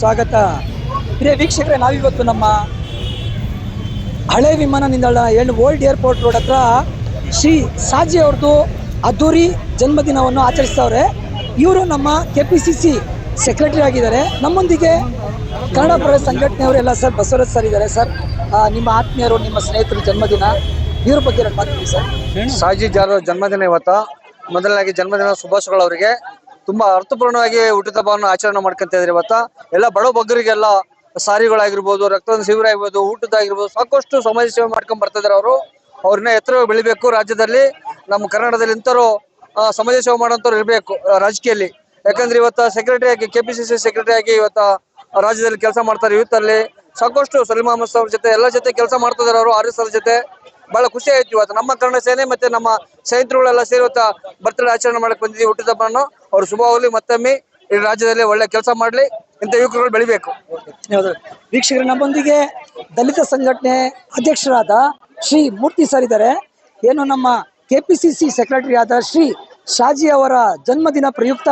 ಸ್ವಾಗತ. ಪ್ರಿಯ ವೀಕ್ಷಕರೇ, ನಾವಿವತ್ತು ನಮ್ಮ ಹಳೆ ವಿಮಾನ ನಿಲ್ದಾಣ ಏನು ಓಲ್ಡ್ ಏರ್ಪೋರ್ಟ್ ರೋಡ್ ಹತ್ರ ಶ್ರೀ ಸಾಜಿ ಅವ್ರದ್ದು ಅದ್ದೂರಿ ಜನ್ಮದಿನವನ್ನು ಆಚರಿಸ್ತವ್ರೆ. ಇವರು ನಮ್ಮ K P C C secretary ಆಗಿದ್ದಾರೆ. ನಮ್ಮೊಂದಿಗೆ ಕನ್ನಡ ಪರ ಸಂಘಟನೆಯವರೆಲ್ಲ ಸರ್, ಬಸವರಾಜ್ ಸರ್ ಇದ್ದಾರೆ ಸರ್. ನಿಮ್ಮ ಆತ್ಮೀಯರು, ನಿಮ್ಮ ಸ್ನೇಹಿತರ ಜನ್ಮದಿನ. ಇವ್ರ ಬಗ್ಗೆ ಮಾತಾಡ್ತೀವಿ ಮಾತಾಡಿ ಸರ್. ಸಾಜಿ ಜಾರ ಜನ್ಮದಿನ ಇವತ್ತ. ಮೊದಲನಾಗಿ ಜನ್ಮದಿನ ಶುಭಾಶಯಗಳು ಅವರಿಗೆ. ತುಂಬಾ ಅರ್ಥಪೂರ್ಣವಾಗಿ ಹುಟ್ಟುಹಬ್ಬವನ್ನು ಆಚರಣೆ ಮಾಡ್ಕೊಂತ ಇದ್ರೆ ಇವತ್ತ. ಎಲ್ಲ ಬಡ ಬಗ್ಗರಿಗೆಲ್ಲ ಸಾರಿಗಳಾಗಿರ್ಬೋದು, ರಕ್ತದ ಶಿಬಿರ ಆಗಿರ್ಬೋದು ಊಟದಾಗಿರ್ಬೋದು ಸಾಕಷ್ಟು ಸಮಾಜ ಸೇವೆ ಮಾಡ್ಕೊಂಡ್ ಬರ್ತಾ ಇದಾರೆ ಅವರು. ಅವ್ರನ್ನ ಎತ್ತರ ಬೆಳಿಬೇಕು ರಾಜ್ಯದಲ್ಲಿ. ನಮ್ಮ ಕರ್ನಾಟಕದಲ್ಲಿ ಇಂಥವ್ರು ಸಮಾಜ ಸೇವೆ ಮಾಡೋಂಥವ್ರು ಇರಬೇಕು ರಾಜಕೀಯದಲ್ಲಿ ಯಾಕಂದ್ರೆ ಇವತ್ತ ಸೆಕ್ರೆಟರಿ ಆಗಿ ಕೆಪಿಸಿಸಿ ಸೆಕ್ರೆಟರಿ ಆಗಿ ಇವತ್ತ ರಾಜ್ಯದಲ್ಲಿ ಕೆಲಸ ಮಾಡ್ತಾರೆ ಯೂತ್ ಅಲ್ಲಿ. ಸಾಕಷ್ಟು ಸಲೀಮ್ ಅಹಮದ್ ಅವ್ರ ಜೊತೆ, ಎಲ್ಲ ಜೊತೆ ಕೆಲಸ ಮಾಡ್ತಾ ಇದಾರೆ ಅವರು, ಆರ್ ಎಸ್ ಅವ್ರ ಜೊತೆ. ಬಹಳ ಖುಷಿ ಆಯ್ತು ಇವತ್ತು. ನಮ್ಮ ಕನ್ನಡ ಸೇನೆ ಮತ್ತೆ ನಮ್ಮ ಸ್ನೇಹಿತರುಗಳೆಲ್ಲ ಸೇರಿ ಇವತ್ತ ಬರ್ತಡೇ ಆಚರಣೆ ಮಾಡಕ್ ಬಂದಿದ್ದೀವಿ ಹುಟ್ಟಿದಬ್ಬವನ್ನು. ಅವ್ರು ಶುಭ ಹೋಗ್ಲಿ ಮತ್ತೊಮ್ಮೆ ಈ ರಾಜ್ಯದಲ್ಲಿ ಒಳ್ಳೆ ಕೆಲಸ ಮಾಡ್ಲಿ ಇಂಥ ಯುವಕರುಗಳು ಬೆಳಿಬೇಕು. ಧನ್ಯವಾದಗಳು. ವೀಕ್ಷಕರು ನಮ್ಮೊಂದಿಗೆ ದಲಿತ ಸಂಘಟನೆ ಅಧ್ಯಕ್ಷರಾದ ಶ್ರೀ ಮೂರ್ತಿ ಸರ್ ಇದ್ದಾರೆ. ಏನು ನಮ್ಮ K P C C secretary ಆದ ಶ್ರೀ ಶಾಜಿ ಅವರ ಜನ್ಮದಿನ ಪ್ರಯುಕ್ತ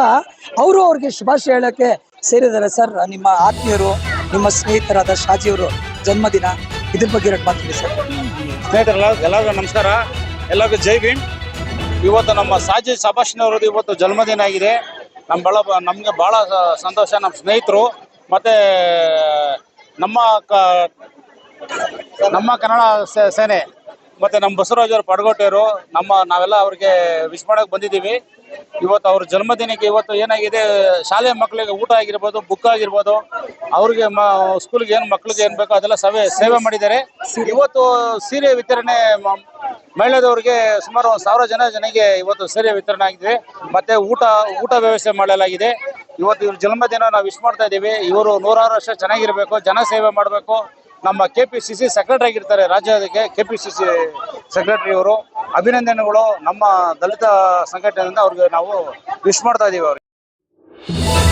ಅವರು ಅವ್ರಿಗೆ ಶುಭಾಶಯ ಹೇಳಕ್ಕೆ ಸೇರಿದ್ದಾರೆ ಸರ್ ನಿಮ್ಮ ಆತ್ಮೀಯರು ನಿಮ್ಮ ಸ್ನೇಹಿತರಾದ ಶಾಜಿ ಅವರು ಜನ್ಮದಿನ ಇದ್ರ ಬಗ್ಗೆ ಎರಡು ಮಾತಾಡಿ ಸರ್ ಸ್ನೇಹಿತರೆಲ್ಲ ಎಲ್ಲರಿಗೂ ನಮಸ್ಕಾರ. ಎಲ್ಲರಿಗೂ ಜೈ ಭೀಮ್. ಇವತ್ತು ನಮ್ಮ ಸಾಜಿ ಸಭಾಷಣವ್ರದ್ದು ಇವತ್ತು ಜನ್ಮದಿನ ಆಗಿದೆ. ನಮ್ಮ ಬಹಳ ನಮಗೆ ಬಹಳ ಸಂತೋಷ ನಮ್ಮ ಸ್ನೇಹಿತರು, ಮತ್ತೆ ನಮ್ಮ ಕ- ನಮ್ಮ ಕನ್ನಡ ಸೇನೆ, ಮತ್ತೆ ನಮ್ಮ ಬಸವರಾಜವ್ರು ಪಡಗೋಟೆಯವರು, ನಮ್ಮ ನಾವೆಲ್ಲ ಅವ್ರಿಗೆ ವಿಶ್ ಮಾಡೋಕೆ ಬಂದಿದ್ದೀವಿ. ಇವತ್ತು ಅವ್ರ ಜನ್ಮದಿನಕ್ಕೆ ಇವತ್ತು ಏನಾಗಿದೆ, ಶಾಲೆ ಮಕ್ಕಳಿಗೆ ಊಟ ಆಗಿರ್ಬೋದು ಬುಕ್ ಆಗಿರ್ಬೋದು, ಅವ್ರಿಗೆ ಮ ಸ್ಕೂಲ್ಗೆ ಏನು ಮಕ್ಕಳಿಗೆ ಏನು ಬೇಕೋ ಅದೆಲ್ಲ ಸೇವೆ ಸೇವೆ ಮಾಡಿದ್ದಾರೆ. ಇವತ್ತು ಸೀರೆ ವಿತರಣೆ ಮ- ಮಹಿಳೆದವರಿಗೆ ಸುಮಾರು ಒಂದು ಸಾವಿರ ಜನ ಜನಗೆ ಇವತ್ತು ಸೀರೆ ವಿತರಣೆ ಆಗಿದೆ. ಮತ್ತೆ ಊಟ ಊಟ ವ್ಯವಸ್ಥೆ ಮಾಡಲಾಗಿದೆ. ಇವತ್ತು ಇವ್ರ ಜನ್ಮದಿನ ನಾವು ವಿಶ್ ಮಾಡ್ತಾ ಇದ್ದೀವಿ. ಇವರು ನೂರಾರು ವರ್ಷ ಚೆನ್ನಾಗಿರ್ಬೇಕು, ಜನ ಸೇವೆ ಮಾಡಬೇಕು. ನಮ್ಮ K P C C secretary ಆಗಿರ್ತಾರೆ ರಾಜ್ಯಕ್ಕೆ K P C C secretary ಅವರು ಅಭಿನಂದನೆಗಳು ನಮ್ಮ ದಲಿತ ಸಂಘಟನೆಯಿಂದ ಅವ್ರಿಗೆ ನಾವು ವಿಶ್ ಮಾಡ್ತಾ ಇದ್ದೀವಿ ಅವ್ರಿಗೆ.